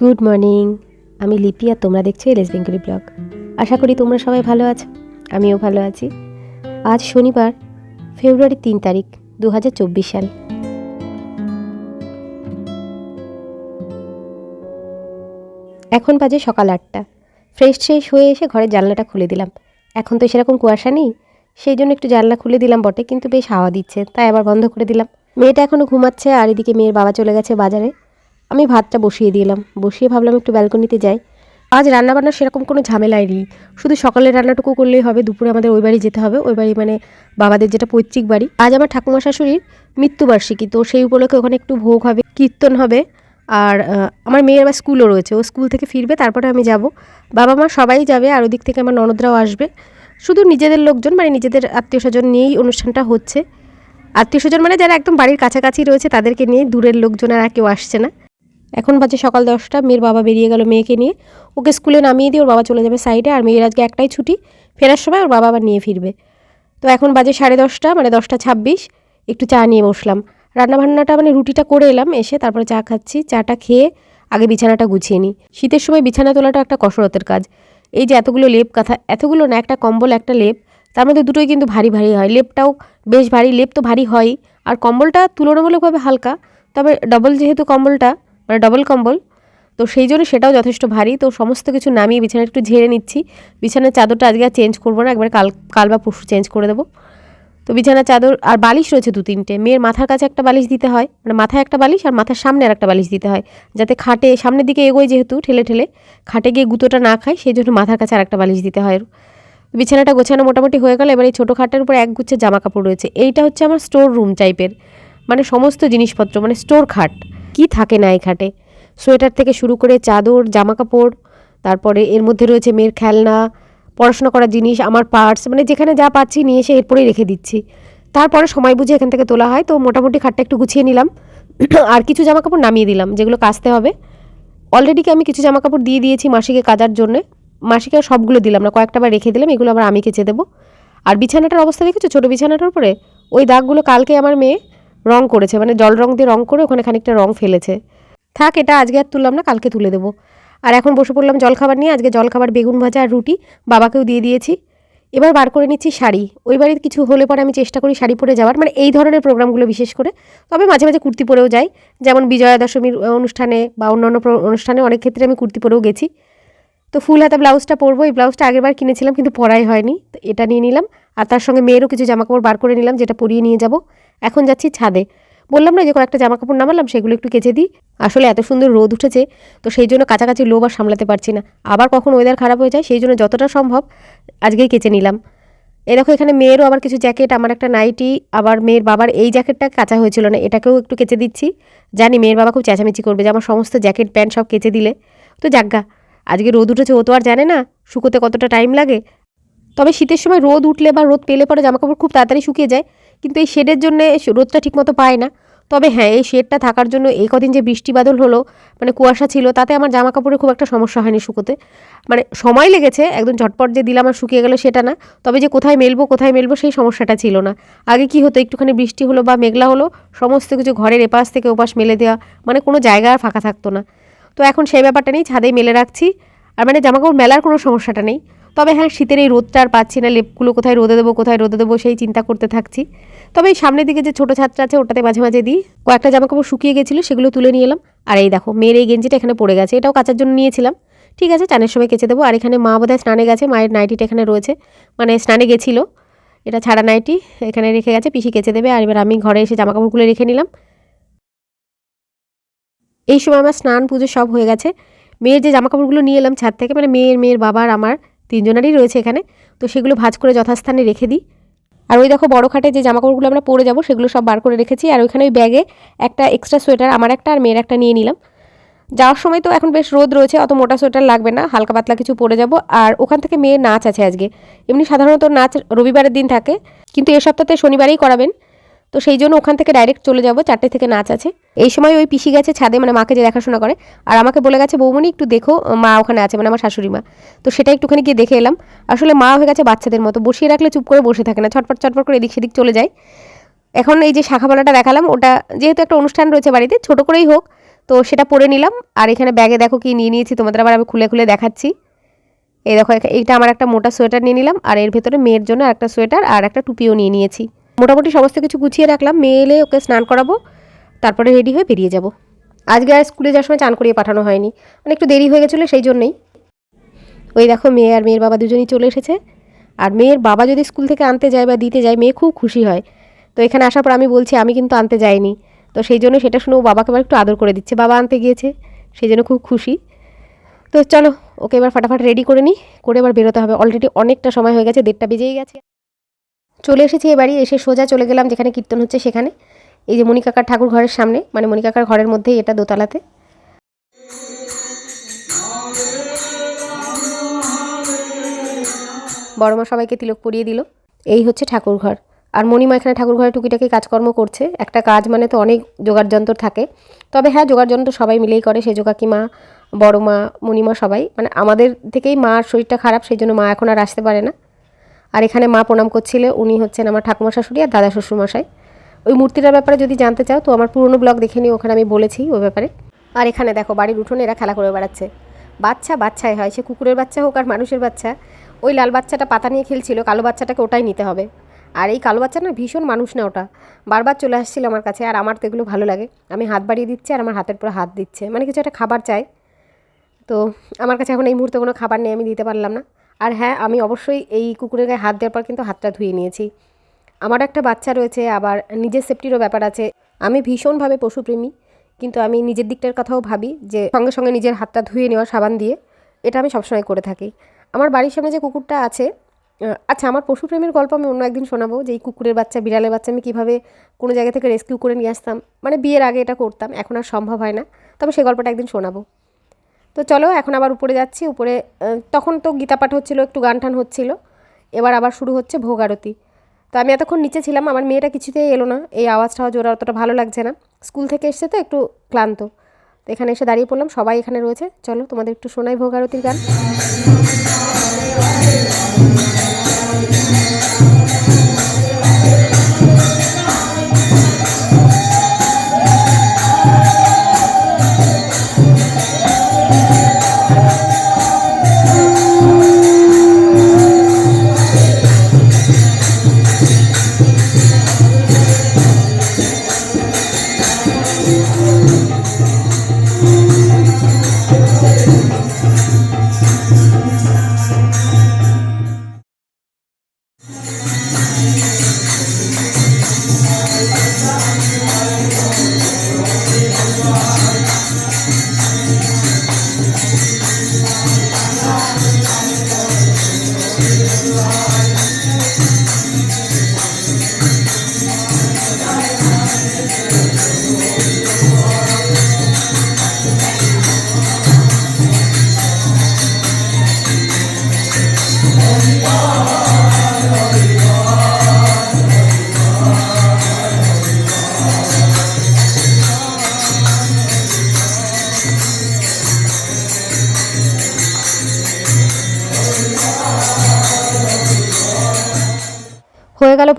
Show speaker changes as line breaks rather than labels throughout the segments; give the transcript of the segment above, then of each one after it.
Good morning. আমি লিপি আর তোমরা দেখছ এলএস বেঙ্গলি ব্লগ। আশা করি তোমরা সবাই ভালো আছো। আমিও ভালো আছি। আজ শনিবার, ফেব্রুয়ারি তিন তারিখ দু হাজার চব্বিশ সাল। এখন বাজে সকাল আটটা। ফ্রেশ ট্রেশ হয়ে এসে ঘরের জানলাটা খুলে দিলাম। এখন তো সেরকম কুয়াশা নেই, সেই জন্য একটু জানলা খুলে দিলাম বটে, কিন্তু বেশ হাওয়া দিচ্ছে, তাই আবার বন্ধ করে দিলাম। মেয়েটা এখনও ঘুমাচ্ছে আর এদিকে মেয়ের বাবা চলে গেছে বাজারে। আমি ভাতটা বসিয়ে দিলাম বসিয়ে ভাবলাম একটু ব্যালকনিতে যাই। আজ রান্নাবান্নার সেরকম কোনো ঝামেলাই নেই। শুধু সকালের রান্নাটুকু করলেই হবে, দুপুরে আমাদের ওই বাড়ি যেতে হবে। ওই বাড়ি মানে বাবাদের যেটা পৈতৃক বাড়ি। আজ আমার ঠাকুমা শাশুড়ির মৃত্যুবার্ষিকী, তো সেই উপলক্ষে ওখানে একটু ভোগ হবে, কীর্তন হবে। আর আমার মেয়ের আবার স্কুলও রয়েছে। ও স্কুল থেকে ফিরবে, তারপরে আমি যাব। বাবা মা সবাই যাবে, আর ওদিক থেকে আমার ননদরাও আসবে। শুধু নিজেদের লোকজন মানে নিজেদের আত্মীয় স্বজন নিয়েই অনুষ্ঠানটা হচ্ছে। আত্মীয় স্বজন মানে যারা একদম বাড়ির কাছাকাছি রয়েছে, তাদেরকে নিয়ে দূরের লোকজন আর কেউ আসছে না। এখন বাজে সকাল দশটা, মেয়ের বাবা বেরিয়ে গেল মেয়েকে নিয়ে। ওকে স্কুলে নামিয়ে দিয়ে ওর বাবা চলে যাবে সাইডে আর মেয়ের আজকে একটাই ছুটি, ফেরার সময় ওর বাবা আবার নিয়ে ফিরবে। তো এখন বাজে সাড়ে দশটা মানে দশটা ছাব্বিশ, একটু চা নিয়ে বসলাম। রান্নাবান্নাটা মানে রুটিটা করে এলাম, এসে তারপরে চা খাচ্ছি, চাটা খেয়ে আগে বিছানাটা গুছিয়ে নিই। শীতের সময় বিছানা তোলাটা একটা কসরতের কাজ। এই যে এতগুলো লেপ কাঁথা, এতগুলো না, একটা কম্বল, একটা লেপ, তার মধ্যে দুটোই কিন্তু ভারী ভারী হয়। লেপটাও বেশ ভারী, লেপ তো ভারী হয়ই। আর কম্বলটা তুলনামূলকভাবে হালকা, তবে ডবল যেহেতু কম্বলটা মানে ডবল কম্বল। তো সেই জন্য সেটাও যথেষ্ট ভারী। তো সমস্ত কিছু নামিয়ে বিছানা একটু ঝেড়ে নিচ্ছি। বিছানার চাদরটা আজকে আর চেঞ্জ করব না, একবারে কাল কাল বা পরশু চেঞ্জ করে দেবো। তো বিছানার চাদর আর বালিশ রয়েছে দু তিনটে। মেয়ের মাথার কাছে একটা বালিশ দিতে হয় মানে মাথায় একটা বালিশ আর মাথার সামনে আর একটা বালিশ দিতে হয়, যাতে খাটে, সামনের দিকে এগোয় যেহেতু ঠেলে ঠেলে, খাটে গিয়ে গুঁতোটা না খায়, সেই জন্য মাথার কাছে আর একটা বালিশ দিতে হয় বিছানাটা গোছানো মোটামুটি হয়ে গেল। এবার এই ছোটো খাটের উপর এক গুচ্ছের জামা কাপড় রয়েছে। এইটা হচ্ছে আমার স্টোর রুম টাইপের মানে সমস্ত জিনিসপত্র মানে স্টোর খাট। কি থাকে না এই খাটে। সোয়েটার থেকে শুরু করে চাদর জামা কাপড় তারপরে এর মধ্যে রয়েছে মেয়ের খেলনা, পড়াশোনা করার জিনিস, আমার পার্টস মানে যেখানে যা পাচ্ছি নিয়ে এসে এরপরেই রেখে দিচ্ছি। তারপরে সময় বুঝে এখান থেকে তোলা হয়, তো মোটামুটি খাটটা একটু গুছিয়ে নিলাম। আর কিছু জামা কাপড় নামিয়ে দিলাম, যেগুলো কাচতে হবে। অলরেডি আমি কিছু জামা কাপড় দিয়ে দিয়েছি মাসিকে কাজার জন্য। মাসিকে সবগুলো দিলাম না কয়েকটা বার রেখে দিলাম, এগুলো আবার আমি কেচে দেবো। আর বিছানাটার অবস্থা দেখেছ? ছোটো বিছানাটার উপরে? ওই দাগগুলো কালকে আমার মেয়ে রং করেছে মানে জল রং দিয়ে রং করে ওখানে খানিকটা রং ফেলেছে। থাক, এটা আজকে আর তুললাম না, কালকে তুলে দেবো। আর এখন বসে পড়লাম জলখাবার নিয়ে, আজকে জলখাবার বেগুন ভাজা আর রুটি, বাবাকেও দিয়ে দিয়েছি। এবার বার করে নিচ্ছি শাড়ি। ওই বাড়ির কিছু হলে পরে আমি চেষ্টা করি শাড়ি পরে যাওয়ার মানে এই ধরনের প্রোগ্রামগুলো বিশেষ করে। তবে মাঝে মাঝে কুর্তি পরেও যাই, যেমন বিজয়া দশমীর অনুষ্ঠানে বা অন্যান্য অনুষ্ঠানে অনেক ক্ষেত্রে আমি কুর্তি পরেও গেছি। তো ফুল হাতা ব্লাউজটা পরবো, এই ব্লাউজটা আগেরবার কিনেছিলাম কিন্তু পরাই হয়নি, তো এটা নিয়ে নিলাম। আর তার সঙ্গে মেয়েরও কিছু জামাকাপড় বার করে নিলাম, যেটা পরিয়ে নিয়ে যাব। এখন যাচ্ছি ছাদে। বললাম না যে কয়েকটা জামাকাপড় নামালাম, সেগুলো একটু কেচে দিই। আসলে এত সুন্দর রোদ উঠেছে, তো সেই জন্য কাছাকাছি লোভ আর সামলাতে পারছি না। আবার কখন ওয়েদার খারাপ হয়ে যায়, সেই জন্য যতটা সম্ভব আজকেই কেচে নিলাম। এই দেখো, এখানে মেয়েরও আবার কিছু জ্যাকেট আমার একটা নাইটি আবার মেয়ের বাবার এই জ্যাকেটটা কাঁচা হয়েছিল না, এটাকেও একটু কেচে দিচ্ছি। জানি মেয়ের বাবা খুব চেঁচামেচি করবে যে আমার সমস্ত জ্যাকেট প্যান্ট সব কেচে দিলে। তো যাজ্ঞা আজকে রোদ উঠেছে, ও তো আর জানে না শুকোতে কতটা টাইম লাগে। তবে শীতের সময় রোদ উঠলে বা রোদ পেলে পরে জামাকাপড় খুব তাড়াতাড়ি শুকিয়ে যায়। কিন্তু এই শেডের জন্য রোদটা ঠিকমতো পায় না। তবে হ্যাঁ এই শেডটা থাকার জন্য এই কদিন যে বৃষ্টি বাদল হলো মানে কুয়াশা ছিল, তাতে আমার জামা কাপড়ে খুব একটা সমস্যা হয়নি শুকোতে। মানে সময় লেগেছে, একদম ঝটপট যে দিলাম আর শুকিয়ে গেল সেটা না, তবে যে কোথায় মেলবো কোথায় মেলবো সেই সমস্যাটা ছিল না। আগে কি হতো, একটুখানি বৃষ্টি হলো বা মেঘলা হলো, সমস্ত কিছু ঘরের এপাশ থেকে ওপাশ মেলে দেওয়া মানে কোনো জায়গা আর ফাঁকা থাকতো না। তো এখন সেই ব্যাপারটা নেই, ছাদেই মেলে রাখছি। আর মানে জামাকাপড় মেলার কোনো সমস্যাটা নেই। তবে হ্যাঁ শীতের এই রোদটা আর পাচ্ছি না, লেপগুলো কোথায় রোদে দেবো, কোথায় রোদে দেবো সেই চিন্তা করতে থাকছি। তবে এই সামনের দিকে যে ছোটো ছাদটা আছে, ওটাতে মাঝে মাঝে দিই। কয়েকটা জামাকাপড় শুকিয়ে গেছিল, সেগুলো তুলে নিয়ে এলাম। আর এই দেখো, মেয়ের এই গেঞ্জিটা এখানে পড়ে গেছে, এটাও কাচার জন্য নিয়েছিলাম। ঠিক আছে, চানের সময় কেচে দেবো। আর এখানে মা বোধহয় স্নানে গেছে, মায়ের নাইটিটা এখানে রয়েছে। মানে স্নানে গেছিল, এটা ছাড়া নাইটি এখানে রেখে গেছে, পিসি কেচে দেবে। আর এবার আমি ঘরে এসে জামাকাপড়গুলো রেখে নিলাম। এই সময় আমার স্নান পুজো সব হয়ে গেছে। মেয়ের যে জামাকাপড়গুলো নিয়ে এলাম ছাদ থেকে মানে মেয়ের মেয়ের বাবার, আমার তিনজনেরই রয়েছে এখানে। তো সেগুলো ভাঁজ করে যথাস্থানে রেখে দিই। আর ওই দেখো বড় খাটে যে জামাকাপড়গুলো আমরা পরে যাব, সেগুলো সব বার করে রেখেছি। আর ওইখানে ওই ব্যাগে একটা এক্সট্রা সোয়েটার আমার একটা আর মেয়ের একটা নিয়ে নিলাম। যাওয়ার সময় তো এখন বেশ রোদ রয়েছে, অত মোটা সোয়েটার লাগবে না, হালকা পাতলা কিছু পরে যাব। আর ওখান থেকে মেয়ের নাচ আছে আজকে। এমনি সাধারণত নাচ রবিবারের দিন থাকে, কিন্তু এ সপ্তাহে শনিবারেই করাবেন। তো সেই জন্য ওখান থেকে ডাইরেক্ট চলে যাব, চারটে থেকে নাচ আছে। এই সময় ওই পিসি গেছে ছাদে মানে মাকে যে দেখাশোনা করে। আর আমাকে বলে গেছে, বৌমনি, একটু দেখো মা ওখানে আছে মানে আমার শাশুড়ি মা। তো সেটা একটুখানি গিয়ে দেখে এলাম। আসলে মা হয়ে গেছে বাচ্চাদের মতো, বসিয়ে রাখলে চুপ করে বসে থাকে না ছটপট ছটপট করে এদিক সেদিক চলে যায়। এখন এই যে শাখাপালাটা দেখালাম, ওটা যেহেতু একটা অনুষ্ঠান রয়েছে বাড়িতে, ছোট করেই হোক, তো সেটা পরে নিলাম। আর এখানে ব্যাগে দেখো কি নিয়ে নিয়েছি, তোমাদের আবার আমি খুলে খুলে দেখাচ্ছি। এই দেখো এইটা আমার একটা মোটা সোয়েটার নিয়ে নিলাম, আর এর ভেতরে মেয়ের জন্য একটা সোয়েটার, আর একটা টুপিও নিয়ে নিয়েছি। মোটামুটি সমস্ত কিছু গুছিয়ে রাখলাম। মেয়ে এলে ওকে স্নান করাবো, তারপরে রেডি হয়ে বেরিয়ে যাব। আজকে আর স্কুলে যাওয়ার সময় চান করিয়ে পাঠানো হয়নি। মানে একটু দেরি হয়ে গেছিল সেই জন্যই। ওই দেখো মেয়ে আর মেয়ের বাবা দুজনেই চলে এসেছে। আর মেয়ের বাবা যদি স্কুল থেকে আনতে যায় বা দিতে যায়, মেয়ে খুব খুশি হয়। তো এখানে আসার পর আমি বলছি, আমি কিন্তু আনতে যাইনি। তো সেই জন্য সেটা শুনে ও বাবাকে আবার একটু আদর করে দিচ্ছে। বাবা আনতে গিয়েছে, সেই জন্য খুব খুশি। তো চলো, ওকে এবার ফাটাফাট রেডি করে নিই, করে এবার বেরোতে হবে। অলরেডি অনেকটা সময় হয়ে গেছে, দেড়টা বেজেই গেছে। চলে এসেছি এবারই এসে সোজা চলে গেলাম যেখানে কীর্তন হচ্ছে সেখানে। এই যে মণিকাকার ঠাকুর ঘরের সামনে মানে মণিকাকার ঘরের মধ্যেই এটা দোতলাতে। বড়মা সবাইকে তিলক পরিয়ে দিল। এই হচ্ছে ঠাকুর ঘর। আর মণিমা এখানে ঠাকুর ঘরে টুকিটাকি কাজকর্ম করছে। একটা কাজ মানে তো অনেক জোগাড় যন্ত্র থাকে। তবে হ্যাঁ জোগাড় যন্ত্র সবাই মিলেই করে সেজো কাকিমা বড় মা, মণিমা সবাই। মানে আমাদের থেকেই মার শরীরটা খারাপ, সেই জন্য মা এখন আর আসতে পারে না। আর এখানে মা প্রণাম করছিল, উনি হচ্ছেন আমার ঠাকুমা শাশুড়ি আর দাদা শ্বশুরমশাই। ওই মূর্তিটার ব্যাপারে যদি জানতে চাও, তো আমার পুরনো ব্লগ দেখে নিও, ওখানে আমি বলেছি ওই ব্যাপারে। আর এখানে দেখো, বাড়ির উঠোনে এরা খেলা করে বেড়াচ্ছে। বাচ্চা বাচ্চাই হয়, সে কুকুরের বাচ্চা হোক আর মানুষের বাচ্চা, ওই লাল বাচ্চাটা পাতা নিয়ে খেলছিল, কালো বাচ্চাটাকে ওটাই নিতে হবে। আর এই কালো বাচ্চা না ভীষণ মানুষ না ওটা। বারবার চলে আসছিল আমার কাছে, আর আমার তো এগুলো ভালো লাগে। আমি হাত বাড়িয়ে দিচ্ছি, আর আমার হাতের পরে হাত দিচ্ছে। মানে কিছু একটা খাবার চাই। তো আমার কাছে এখন এই মুহূর্তে কোনো খাবার নেই, আমি দিতে পারলাম না। আর হ্যাঁ আমি অবশ্যই এই কুকুরের গায়ে হাত দেওয়ার পর কিন্তু হাতটা ধুয়ে নিয়েছি। আমার একটা বাচ্চা রয়েছে, আবার নিজের সেফটিরও ব্যাপার আছে। আমি ভীষণভাবে পশুপ্রেমী, কিন্তু আমি নিজের দিকটার কথাও ভাবি যে সঙ্গে সঙ্গে নিজের হাতটা ধুয়ে নেওয়া সাবান দিয়ে এটা আমি সবসময় করে থাকি। আমার বাড়ির সামনে যে কুকুরটা আছে আচ্ছা আমার পশুপ্রেমীর গল্প আমি অন্য একদিন শোনাবো যে এই কুকুরের বাচ্চা, বিড়ালের বাচ্চা আমি কীভাবে কোনো জায়গা থেকে রেস্কিউ করে নিয়ে আসতাম। মানে বিয়ের আগে এটা করতাম, এখন আর সম্ভব হয় না। তবে সে গল্পটা একদিন শোনাবো। তো চলো, এখন আবার উপরে যাচ্ছি, উপরে তখন তো গীতা পাঠ হচ্ছিল, একটু গান টান হচ্ছিল। এবার আবার শুরু হচ্ছে ভোগ আরতি তো আমি এতক্ষণ নিচে ছিলাম, আমার মেয়েটা কিছুতেই এলো না। এই আওয়াজটা ওরা অতটা ভালো লাগছে না। স্কুল থেকে এসছে তো, একটু ক্লান্ত। তো এখানে এসে দাঁড়িয়ে পড়লাম, সবাই এখানে রয়েছে। চলো, তোমাদের একটু শোনাই ভোগ আরতির গান।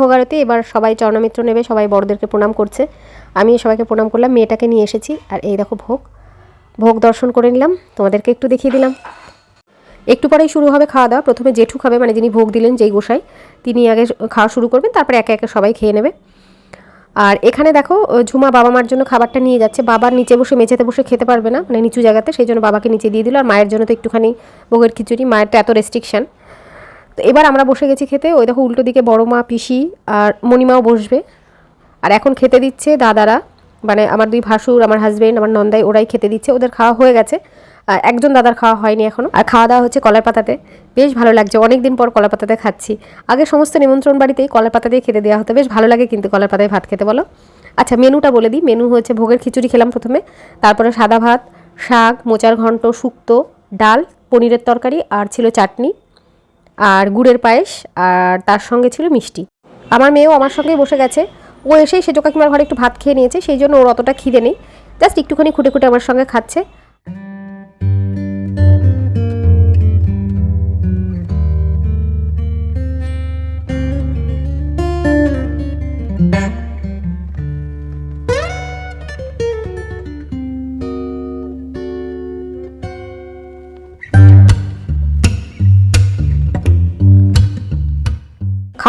গেল ভোগারতি এবার সবাই চরণমিত্র নেবে, সবাই বড়দেরকে প্রণাম করছে। আমি সবাইকে প্রণাম করলাম, মেয়েটাকে নিয়ে এসেছি। আর এই দেখো ভোগ। ভোগ দর্শন করে নিলাম। তোমাদেরকে একটু দেখিয়ে দিলাম। একটু পরেই শুরু হবে খাওয়া দাওয়া। প্রথমে জেঠু খাবে মানে যিনি ভোগ দিলেন, যেই গোসাই, তিনি আগে খাওয়া শুরু করবেন তারপরে একে একে সবাই খেয়ে নেবে। আর এখানে দেখো ঝুমা বাবা মার জন্য খাবারটা নিয়ে যাচ্ছে। বাবার নিচে বসে, মেঝেতে বসে খেতে পারবে না মানে নিচু জায়গাতে, সেই জন্য বাবাকে নিচে দিয়ে দিল। আর মায়ের জন্য তো একটুখানি ভোগের খিচুড়ি। মায়েরটা এত রেস্ট্রিকশান তো এবার আমরা বসে গেছি খেতে। ওই দেখো উল্টো দিকে বড় মা, পিসি আর মণিমাও বসবে। আর এখন খেতে দিচ্ছে দাদারা। মানে আমার দুই ভাসুর, আমার হাজবেন্ড আমার নন্দাই, ওরাই খেতে দিচ্ছে। ওদের খাওয়া হয়ে গেছে। আর একজন দাদার খাওয়া হয়নি এখনও আর খাওয়া দাওয়া হচ্ছে কলার পাতাতে। বেশ ভালো লাগছে। অনেক দিন পর কলার পাতাতে খাচ্ছি। আগে সমস্ত নিমন্ত্রণ বাড়িতেই কলার পাতা দিয়ে খেতে দেওয়া হতো। বেশ ভালো লাগে কিন্তু কলার পাতায় ভাত খেতে, বলো? আচ্ছা মেনুটা বলে দিই। মেনু হচ্ছে ভোগের খিচুড়ি খেলাম প্রথমে। তারপরে সাদা ভাত, শাক, মোচার ঘন্ট শুক্তো, ডাল, পনিরের তরকারি আর ছিল চাটনি। আর গুড়ের পায়েস, আর তার সঙ্গে ছিল মিষ্টি। আমার মেয়েও আমার সঙ্গে বসে গেছে। ও এসেই সেজো কাকিমার ঘরে একটু ভাত খেয়ে নিয়েছে, সেই জন্য ওর অতটা খিদে নেই। জাস্ট একটুখানি খুঁটে খুঁটে আমার সঙ্গে খাচ্ছে।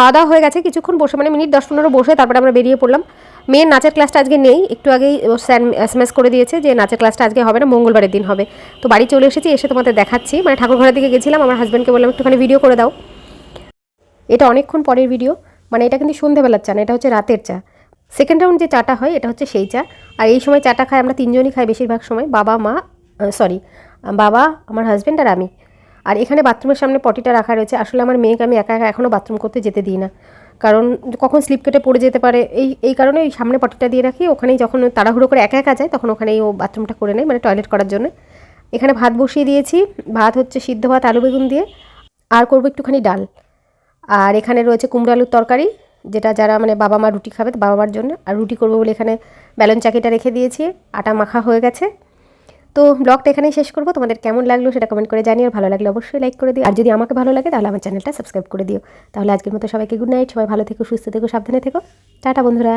খাওয়া দাওয়া হয়ে গেছে। কিছুক্ষণ বসে মানে মিনিট দশ পনেরো বসে তারপরে আমরা বেরিয়ে পড়লাম। মেয়ের নাচের ক্লাসটা আজকে নেই। একটু আগেই এস এম এস করে দিয়েছে যে নাচের ক্লাসটা আজকে হবে না, মঙ্গলবারের দিন হবে। তো বাড়ি চলে এসেছি, এসে তোমাদের দেখাচ্ছি। মানে ঠাকুর ঘরের দিকে গেছিলাম, আমার হাজব্যান্ডকে বললাম, একটুখানি ভিডিও করে দাও। এটা অনেকক্ষণ পরের ভিডিও মানে এটা কিন্তু সন্ধেবেলার চা না, এটা হচ্ছে রাতের চা। সেকেন্ড রাউন্ড যে চাটা হয়, এটা হচ্ছে সেই চা। আর এই সময় চাটা খাই আমরা তিনজনই খাই বেশিরভাগ সময়। বাবা, মা সরি বাবা, আমার হাজব্যান্ড আর আমি। আর এখানে বাথরুমের সামনে পটিটা রাখা রয়েছে। আসলে আমার মেয়েকে আমি একা একা এখনও বাথরুম করতে যেতে দিই না। কারণ কখন স্লিপ কেটে পড়ে যেতে পারে, এই এই কারণে ওই সামনে পটিটা দিয়ে রাখি। ওখানেই যখন তাড়াহুড়ো করে একা একা যায়, তখন ওখানেই ও বাথরুমটা করে নেয় মানে টয়লেট করার জন্য। এখানে ভাত বসিয়ে দিয়েছি। ভাত হচ্ছে সিদ্ধ ভাত, আলু বেগুন দিয়ে। আর করব একটুখানি ডাল। আর এখানে রয়েছে কুমড়ো আলুর তরকারি, যেটা যারা মানে বাবা মা রুটি খাবে বাবা মার জন্য। আর রুটি করব বলে এখানে ব্যালন চাকিটা রেখে দিয়েছি। আটা মাখা হয়ে গেছে। তো ব্লগটা এখানেই শেষ করব। তোমাদের কেমন লাগল সেটা কমেন্ট করে জানিও। আর ভালো লাগলে অবশ্যই লাইক করে দিও। আর যদি আমাকে ভালো লাগে তাহলে আমার চ্যানেলটা সাবস্ক্রাইব করে দিও। তাহলে আজকের মতো সবাইকে গুড নাইট সবাই ভালো থেকো, সুস্থ থেকো, সাবধানে থেকো। টাটা বন্ধুরা।